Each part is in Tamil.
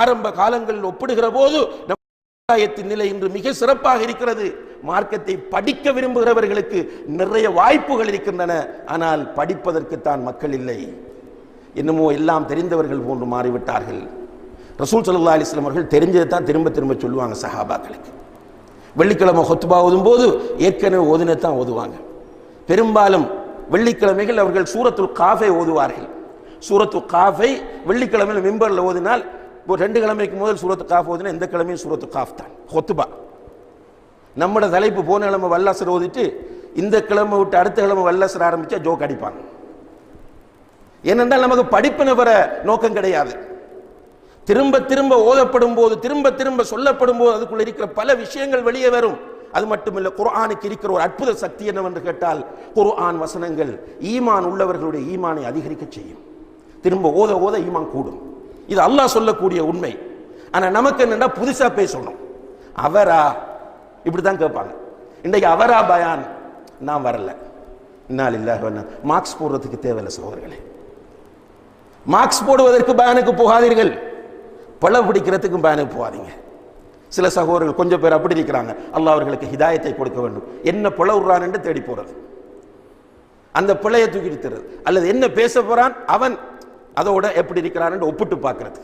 ஆரம்ப காலங்களில் ஒப்பிடுகிற போது நம் சமுதாயத்தின் நிலை இன்று மிக சிறப்பாக இருக்கிறது. மார்க்கத்தை படிக்க விரும்புகிறவர்களுக்கு நிறைய வாய்ப்புகள் இருக்கின்றன. ஆனால் படிப்பதற்கு தான் மக்கள் இல்லை. என்னமோ எல்லாம் தெரிந்தவர்கள் போன்று மாறிவிட்டார்கள். ரசூல் சல்லா அலிஸ்லாம் அவர்கள் தெரிஞ்சதை தான் திரும்ப திரும்ப சொல்லுவாங்க சஹாபாக்களுக்கு. வெள்ளிக்கிழமை ஹொத்துபா ஓதும் போது ஏற்கனவே ஓதினை தான் ஓதுவாங்க. பெரும்பாலும் வெள்ளிக்கிழமைகள் அவர்கள் சூரத்துல் காஃபை ஓதுவார்கள். சூரத்து காஃபை வெள்ளிக்கிழமையில் மிம்பரில் ஓதினால் ஒரு ரெண்டு கிழமைக்கு முதல் சூரத்து காஃப் ஓதுனா எந்த கிழமையும் சூரத்து காஃப் தான். ஹொத்துபா. நம்மட தலைப்பு போன கிழமை வல்லாசர் ஓதிட்டு இந்த கிழமை விட்டு அடுத்த கிழமை வல்லாசர் ஆரம்பிச்சா ஜோக் அடிப்பாங்க. ஏனென்றால் நமக்கு படிப்பின வர நோக்கம் கிடையாது. திரும்ப திரும்ப ஓதப்படும் போது திரும்ப திரும்ப சொல்லப்படும் போது அதுக்குள்ள இருக்கிற பல விஷயங்கள் வெளியே வரும். அது மட்டுமில்லை குர்ஆனுக்கு இருக்கிற ஒரு அற்புத சக்தி என்னவென்று கேட்டால் குர்ஆன் வசனங்கள் ஈமான் உள்ளவர்களுடைய ஈமானை அதிகரிக்க செய்யும். திரும்ப ஓத ஓத ஈமான் கூடும். இது அல்லாஹ் சொல்லக்கூடிய உண்மை. ஆனா நமக்கு என்னன்னா புதுசா பேசணும் அவரா? இப்படித்தான் கேட்பாங்க. இன்றைக்கு அவரா பயான்? நான் வரல. இன்னால் இல்லை மார்க்ஸ் போடுறதுக்கு தேவையில்லை சகோதரர்களே. மார்க்ஸ் போடுவதற்கு பயானுக்கு போகாதீர்கள். பழம் பிடிக்கிறதுக்கும் பயானுக்கு போகாதீங்க. சில சகோதரர்கள் கொஞ்சம் பேர் அப்படி இருக்கிறாங்க அல்லாஹ் அவர்களுக்கு ஹிதாயத்தை கொடுக்க வேண்டும். என்ன பிழை விடுறான் என்று தேடி போகிறது அந்த பிழையை தூக்கிட்டு அல்லது என்ன பேச போறான்? அவன் அதோட எப்படி இருக்கிறாருன்னு ஒப்பிட்டு பார்க்கறது.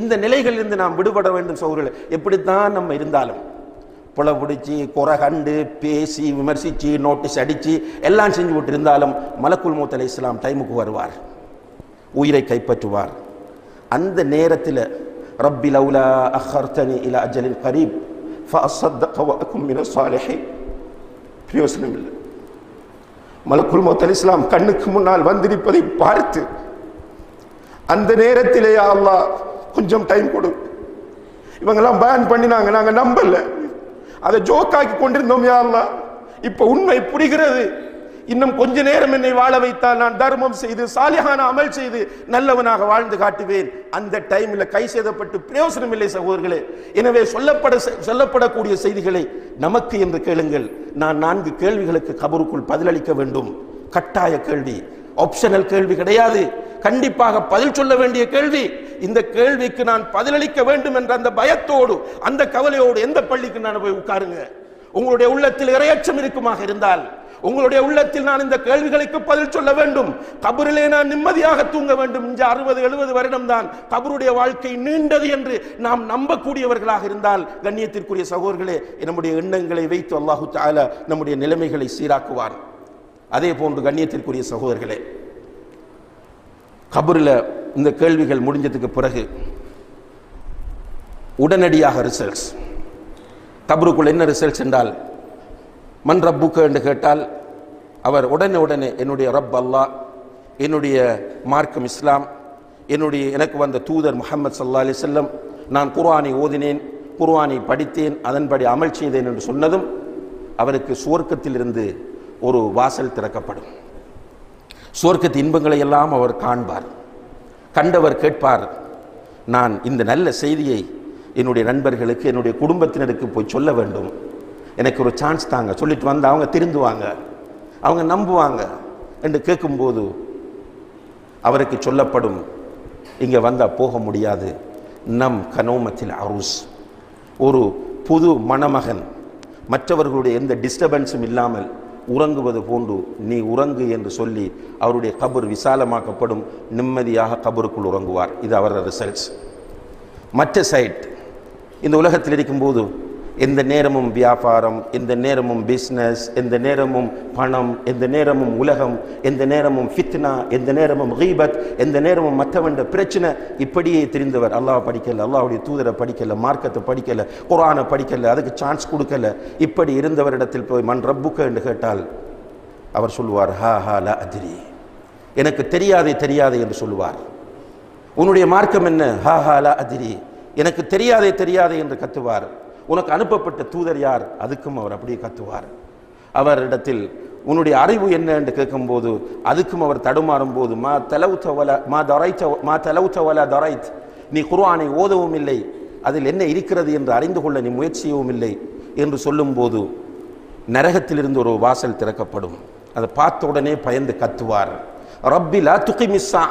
இந்த நிலைகளிலிருந்து நாம் விடுபட வேண்டும் சகோதரர்கள். எப்படித்தான் நம்ம இருந்தாலும் புல பிடிச்சி குறை கண்டு பேசி விமர்சித்து நோட்டீஸ் அடித்து எல்லாம் செஞ்சு விட்டு இருந்தாலும் மலக்குல் மூத் அலி இஸ்லாம் டைமுக்கு வருவார். உயிரை கைப்பற்றுவார். அந்த நேரத்தில் ரப்பி லவுலா அஹர்தனி இல அஜலின் கரீப் ஃபஅஸ்ஸத்தக வஅகும் பிரயோசனம் இல்லை. மலக்குல் அலி இஸ்லாம் கண்ணுக்கு முன்னால் வந்திருப்பதை பார்த்து அந்த நேரத்திலே யா அல்லாஹ் கொஞ்சம் டைம் கொடு. இவங்கெல்லாம் பேன் பண்ணினாங்க நாங்கள் நம்பல. அதை ஜோக்காக்கி கொண்டிருந்தோம் யா இப்போ உண்மை புரிகிறது. இன்னும் கொஞ்ச நேரம் என்னை வாழ வைத்தால் நான் தர்மம் செய்து சாலிஹான அமல் செய்து நல்லவனாக வாழ்ந்து காட்டுவேன். அந்த டைமில் கை சேதப்பட்டு பிரயோசனம் இல்லை சகோதரர்களே. எனவே சொல்லப்பட சொல்லப்படக்கூடிய செய்திகளை நமக்கு என்று கேளுங்கள். நான் நான்கு கேள்விகளுக்கு கபருக்குள் பதிலளிக்க வேண்டும். கட்டாய கேள்வி. ஆப்ஷனல் கேள்வி கிடையாது. கண்டிப்பாக பதில் சொல்ல வேண்டிய கேள்வி. இந்த கேள்விக்கு நான் பதிலளிக்க வேண்டும் என்ற அந்த பயத்தோடு அந்த கவலையோடு எந்த பள்ளிக்கு நான் போய் உட்காருங்க? உங்களுடைய உள்ளத்தில் இரையச்சம் இருக்குமாக இருந்தால் உங்களுடைய உள்ளத்தில் நான் இந்த கேள்விகளுக்கு பதில் சொல்ல வேண்டும். கபரிலே நான் நிம்மதியாக தூங்க வேண்டும். இன்று அறுபது எழுபது வருடம் தான் கபருடைய வாழ்க்கை நீண்டது என்று நாம் நம்பக்கூடியவர்களாக இருந்தால் கண்ணியத்திற்குரிய சகோதரர்களே நம்முடைய எண்ணங்களை வைத்து அல்லாஹு தாலா நம்முடைய நிலைமைகளை சீராக்குவார். அதே போன்று கண்ணியத்திற்குரிய சகோதரர்களே கபரில் இந்த கேள்விகள் முடிஞ்சதுக்கு பிறகு உடனடியாக ரிசல்ட்ஸ் கபருக்குள் என்ன ரிசல்ட்ஸ் என்றால் மண் ரப்புக்கு? என்று கேட்டால் அவர் உடனே உடனே என்னுடைய ரப் அல்லாஹ் என்னுடைய மார்க்கம் இஸ்லாம் என்னுடைய எனக்கு வந்த தூதர் முகமது சல்லா அலி செல்லம் நான் குர்ஆனை ஓதினேன் குர்ஆனை படித்தேன் அதன்படி அமல் செய்தேன் என்று சொன்னதும் அவருக்கு சுவர்க்கத்திலிருந்து ஒரு வாசல் திறக்கப்படும். சுவர்க்கத்து இன்பங்களை எல்லாம் அவர் காண்பார். கண்டவர் கேட்பார் நான் இந்த நல்ல செய்தியை என்னுடைய நண்பர்களுக்கு என்னுடைய குடும்பத்தினருக்கு போய் சொல்ல வேண்டும். எனக்கு ஒரு சான்ஸ் தாங்க. சொல்லிட்டு வந்தால் அவங்க திருந்துவாங்க. அவங்க நம்புவாங்க என்று கேட்கும்போது அவருக்கு சொல்லப்படும் இங்கே வந்தால் போக முடியாது. நம் கனோமத்தில் அரூஸ். ஒரு புது மணமகன் மற்றவர்களுடைய எந்த டிஸ்டர்பன்ஸும் இல்லாமல் உறங்குவது போன்று நீ உறங்கு என்று சொல்லி அவருடைய கபர் விசாலமாக்கப்படும் நிம்மதியாக கபருக்குள் உறங்குவார். இது அவரது ரிசல்ட்ஸ் மற்ற சைட் இந்த உலகத்தில் இருக்கும்போது எந்த நேரமும் வியாபாரம் எந்த நேரமும் பிஸ்னஸ் எந்த நேரமும் பணம் எந்த நேரமும் உலகம் எந்த நேரமும் ஃபித்னா எந்த நேரமும் ஹீபத் எந்த நேரமும் மற்றவண்ட பிரச்சனை இப்படியே தெரிந்தவர். அல்லாஹ் படிக்கலை அல்லாவுடைய தூதரை படிக்கலை மார்க்கத்தை படிக்கலை குரானை படிக்கலை அதுக்கு சான்ஸ் கொடுக்கல. இப்படி இருந்தவரிடத்தில் போய் மண் ரப்புக்க? என்று கேட்டால் அவர் சொல்லுவார் ஹா ஹா லா அதிரி. எனக்கு தெரியாதே தெரியாதே என்று சொல்லுவார். உன்னுடைய மார்க்கம் என்ன? ஹா ஹா லா அதிரி. எனக்கு தெரியாதே தெரியாதே என்று கத்துவார். உனக்கு அனுப்பப்பட்ட தூதர் யார்? அதுக்கும் அவர் அப்படியே கத்துவார். அவரிடத்தில் உன்னுடைய அறிவு என்ன? என்று கேட்கும்போது அதுக்கும் அவர் தடுமாறும் போது மா தலவுத்தவல மா தொரைத்த மா தலவுத்தவல தொரைத். நீ குர்ஆனை ஓதவும் இல்லை. அதில் என்ன இருக்கிறது என்று அறிந்து கொள்ள நீ முயற்சியவும் இல்லை. என்று சொல்லும்போது நரகத்திலிருந்து ஒரு வாசல் திறக்கப்படும். அதை பார்த்த உடனே பயந்து கத்துவார். ரப்பி லா துகி மிஸ்ஸா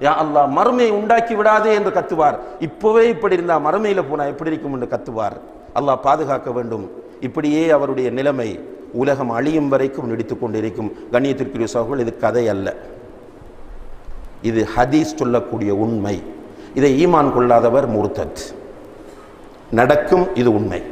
யா அல்லா மறுமையை உண்டாக்கி விடாதே என்று கத்துவார். இப்போவே இப்படி இருந்தா மறுமையில் போனால் எப்படி இருக்கும் என்று கத்துவார். அல்லாஹ் பாதுகாக்க வேண்டும். இப்படியே அவருடைய நிலைமை உலகம் அழியும் வரைக்கும் நீடித்து கொண்டிருக்கும். கண்ணியத்திற்குரிய சகோதரர்கள் இது கதை அல்ல. இது ஹதீஸ் சொல்லக்கூடிய உண்மை. இதை ஈமான் கொள்ளாதவர் முர்தத் நடக்கும் இது உண்மை.